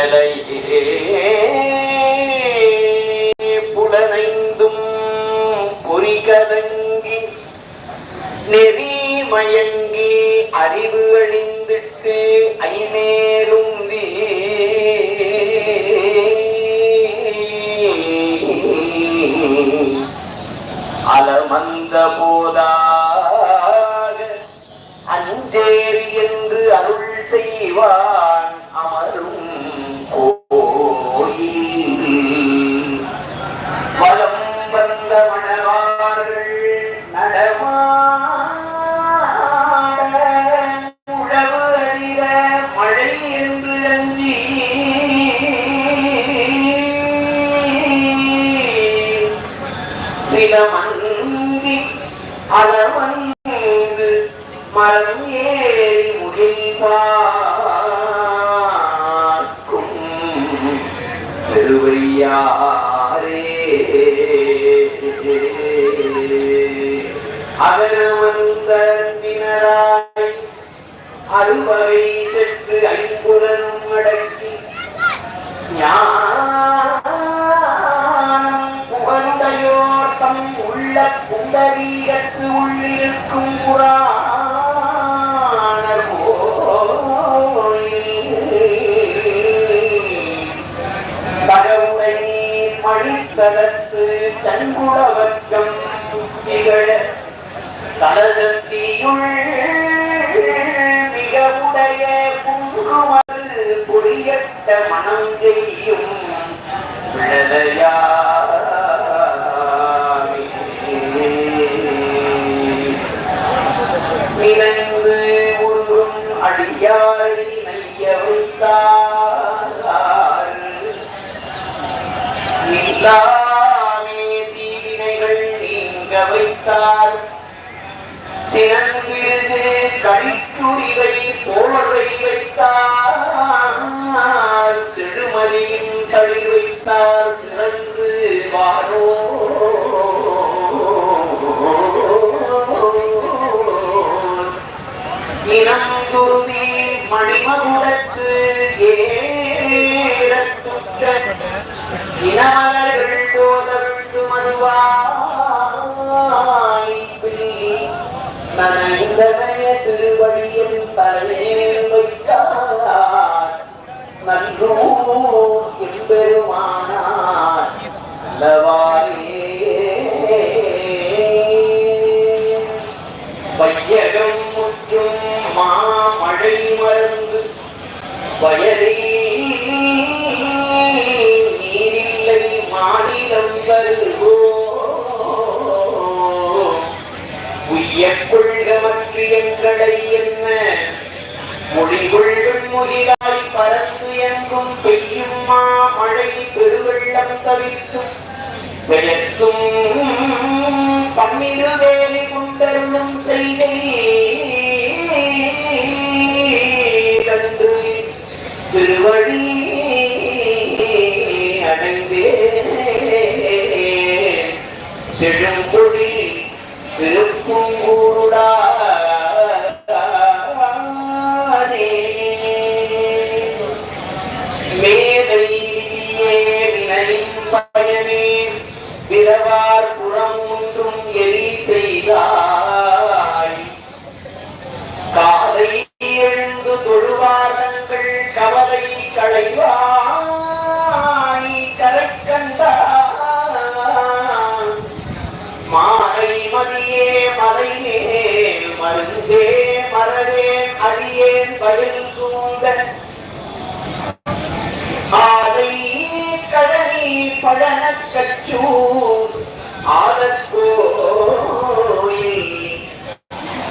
இயலையே புலனைந்தும் பொறிகலங்கி நெறி மயங்கி அறிவு அழிந்திட்டு ஐநேரும் அலமந்த போதாக அஞ்சேரி என்று அருள் செய்வார். அளவந்து மரம் ஏறி முகில் திருவையாரே பெருவையாரே அகனமந்த தினராய் அறுவகை சென்று ஐம்புலனும் அடக்கி மணித்தலத்து சண்முகவர்க்கம் திகழ சலசக்தியுள் மிக உடைய குங்குமது பொறியட்ட மனம் செய்யும் நினைந்து உருகும் அடியாரை நைய வைத்தார். இல்லாமே வைத்தார் சிறந்திருந்து கழித்துரிவை போர்வை வைத்தார் சிறுமதியின் கழி வைத்தார் சிறந்து வாரோ. இனந்துருதி மணிமகுடத்து ஏறத்துற்ற இனமலர்கள் வையகம் முற்றும் மாமழை மறந்து வயலில் நீரில்லை மாநிலம் வருகோ உய்ய கொள்கமற்று எங்களை என்ன? மொழிகொள்ளும் மொழியாய் பறந்து எங்கும் பெய்யும் மாமழை பெருவெள்ளம் தவிர்த்தும் பெயர்த்தும் பன்னிரு வேலை கொண்டருளும் செய்தை திருவழி திருவடி அடைந்தே. செழும்பொழி திரு அடியேன் பயில் ஆலை கழனி பழன கச்சூர் ஆலக்கோயில்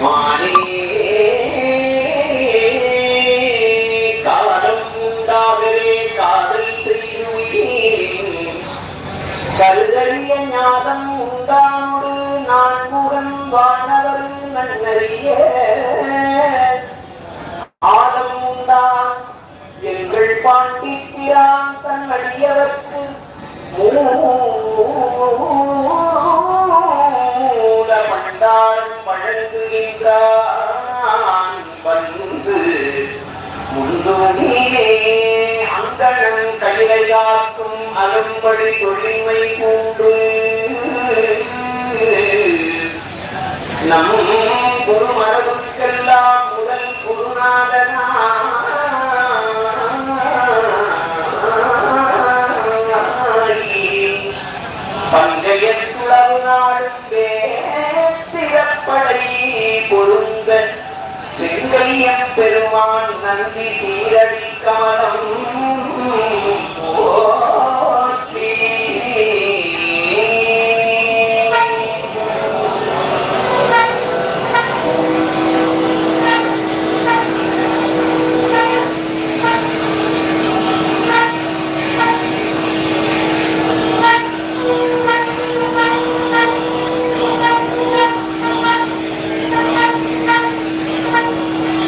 மானே காலம் உண்டாகவே காதல் செய்துவீர் கருதறிய ஞானம் உண்டானோடு நான் முகன் வானவர் நன்னறிய மண்டான் வழங்குகின்றான் வந்து. முந்துமே அங்கன காக்கும் அரும்படி தொழில்மை கூண்டு நம் குருமரபுக்கெல்லாம் முதல் குருநாதனாய் பெருமான் நந்தி சீரடி கமலம். போல்